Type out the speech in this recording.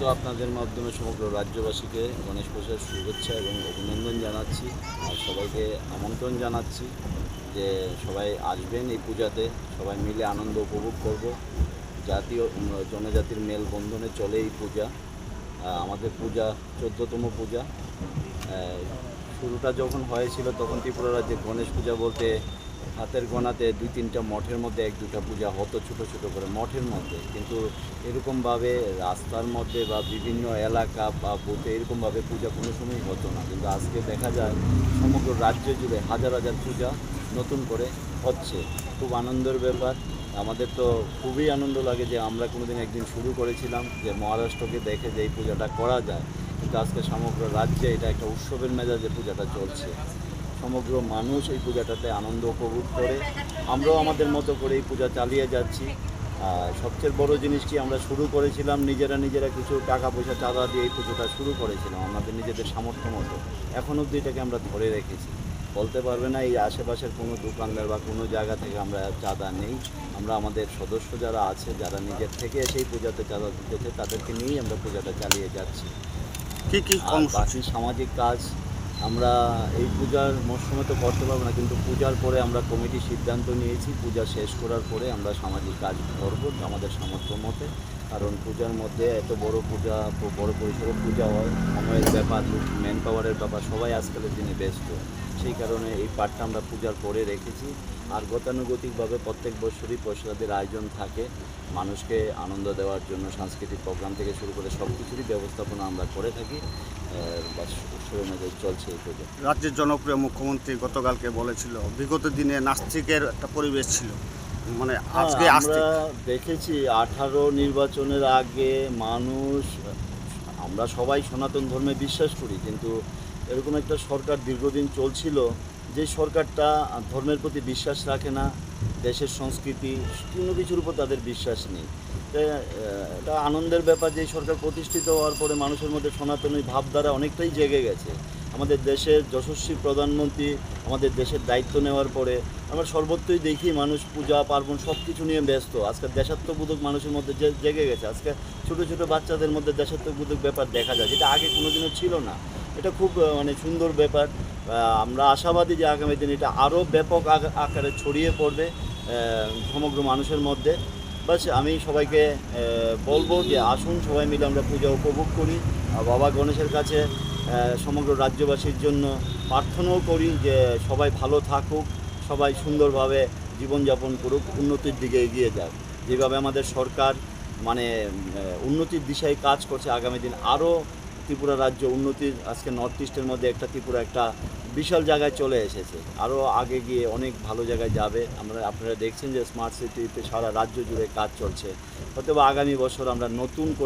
তো আপনাদের মাধ্যমে সমগ্র রাজ্যবাসীকে গণেশ পূজার শুভেচ্ছা এবং অভিনন্দন জানাচ্ছি। আর সবাইকে আমন্ত্রণ জানাচ্ছি যে সবাই আসবেন এই পূজাতে। সবাই মিলে আনন্দ উপভোগ করব। জাতীয় জনজাতির মেলবন্ধনে চলে এই পূজা। আমাদের পূজা, চোদ্দতম পূজা। শুরুটা যখন হয়েছিল তখন ত্রিপুরা রাজ্যে গণেশ পূজা বলতে হাতের গোনাতে দুই তিনটা মঠের মধ্যে এক দুটা পূজা হতো ছোট ছোট করে মঠের মধ্যে। কিন্তু এরকমভাবে রাস্তার মধ্যে বা বিভিন্ন এলাকা বা বুথে এরকমভাবে পূজা কোনো সময় হতো না। কিন্তু আজকে দেখা যায় সমগ্র রাজ্য জুড়ে হাজার হাজার পূজা নতুন করে হচ্ছে। খুব আনন্দের ব্যাপার। আমাদের তো খুবই আনন্দ লাগে যে আমরা কোনোদিন একদিন শুরু করেছিলাম যে মহারাষ্ট্রকে দেখে যে এই পূজাটা করা যায়। কিন্তু আজকে সমগ্র রাজ্যে এটা একটা উৎসবের মেজাজে পূজাটা চলছে। সমগ্র মানুষ এই পূজাটাতে আনন্দ উপভোগ করে। আমরাও আমাদের মতো করে এই পূজা চালিয়ে যাচ্ছি। সবচেয়ে বড় জিনিস কি আমরা শুরু করেছিলাম নিজেরা নিজেরা কিছু টাকা পয়সা চাঁদা দিয়ে এই পুজোটা শুরু করেছিলাম আমাদের নিজেদের সামর্থ্য মতো। এখন অবধি এটাকে আমরা ধরে রেখেছি। বলতে পারবে না এই আশেপাশের কোনো দোকানদার বা কোনো জায়গা থেকে আমরা চাঁদা নেই। আমরা আমাদের সদস্য যারা আছে যারা নিজের থেকে এসে এই পূজাতে চাঁদা দিতেছে তাদেরকে নিয়েই আমরা পূজাটা চালিয়ে যাচ্ছি। কি কি বাকি সামাজিক কাজ আমরা এই পূজার মরশুমে তো করতে পারব না, কিন্তু পূজার পরে আমরা কমিটি সিদ্ধান্ত নিয়েছি, পূজা শেষ করার পরে আমরা সামাজিক কাজ করব আমাদের সামর্থ্য মতে। কারণ পূজার মধ্যে এত বড় পূজা বড় পরিসরে পূজা হয়। সময়ের ব্যাপার ম্যান পাওয়ারের ব্যাপার, সবাই আজকালের দিনে ব্যস্ত। সেই কারণে এই পার্টটা আমরা পূজার পরে রেখেছি। আর গতানুগতিকভাবে প্রত্যেক বছরই প্রসাদের আয়োজন থাকে। মানুষকে আনন্দ দেওয়ার জন্য সাংস্কৃতিক প্রোগ্রাম থেকে শুরু করে সব কিছুরই ব্যবস্থাপনা আমরা করে থাকি। চলছে এই পুজো। রাজ্যের জনপ্রিয় মুখ্যমন্ত্রী গতকালকে বলেছিল, বিগত দিনে নাস্তিকের একটা পরিবেশ ছিল। মানে আজকে হ্যাঁ, আমরা দেখেছি আঠারো নির্বাচনের আগে মানুষ আমরা সবাই সনাতন ধর্মে বিশ্বাস করি কিন্তু এরকম একটা সরকার দীর্ঘদিন চলছিল যে সরকারটা ধর্মের প্রতি বিশ্বাস রাখে না দেশের সংস্কৃতি কোনো কিছুর উপর তাদের বিশ্বাস নেই। এটা আনন্দের ব্যাপার যে সরকার প্রতিষ্ঠিত হওয়ার পরে মানুষের মধ্যে সনাতনী ভাবধারা অনেকটাই জেগে গেছে। আমাদের দেশের যশস্বী প্রধানমন্ত্রী আমাদের দেশের দায়িত্ব নেওয়ার পরে আমরা সর্বত্রই দেখি মানুষ পূজা, পার্বণ সব কিছু নিয়ে ব্যস্ত। আজকে দেশাত্মবোধক মানুষের মধ্যে যে- জেগে গেছে। আজকে ছোটো ছোটো বাচ্চাদের মধ্যে দেশাত্মবোধক ব্যাপার দেখা যায়, যেটা আগে কোনোদিনও ছিল না। এটা খুব মানে সুন্দর ব্যাপার। আমরা আশাবাদী যে আগামী দিন এটা আরও ব্যাপক আকা- আকারে ছড়িয়ে পড়বে সমগ্র মানুষের মধ্যে। বাস আমি সবাইকে বলব যে আসুন সবাই মিলে আমরা পূজা উপভোগ করি। বাবা গণেশের কাছে সমগ্র রাজ্যবাসীর জন্য প্রার্থনাও করি যে সবাই ভালো থাকুক, সবাই সুন্দরভাবে জীবনযাপন করুক, উন্নতির দিকে এগিয়ে যাক। যেভাবে আমাদের সরকার মানে উন্নতির দিশায় কাজ করছে আগামী দিন, আরও ত্রিপুরা রাজ্য উন্নতির, আজকে নর্থ ইস্টের মধ্যে একটা ত্রিপুরা একটা বিশাল জায়গায় চলে এসেছে। আরও আগে গিয়ে অনেক ভালো জায়গায় যাবে। আমরা, আপনারা দেখছেন যে স্মার্ট সিটিতে সারা রাজ্য জুড়ে কাজ চলছে। হয়তো আগামী বছর আমরা নতুন করে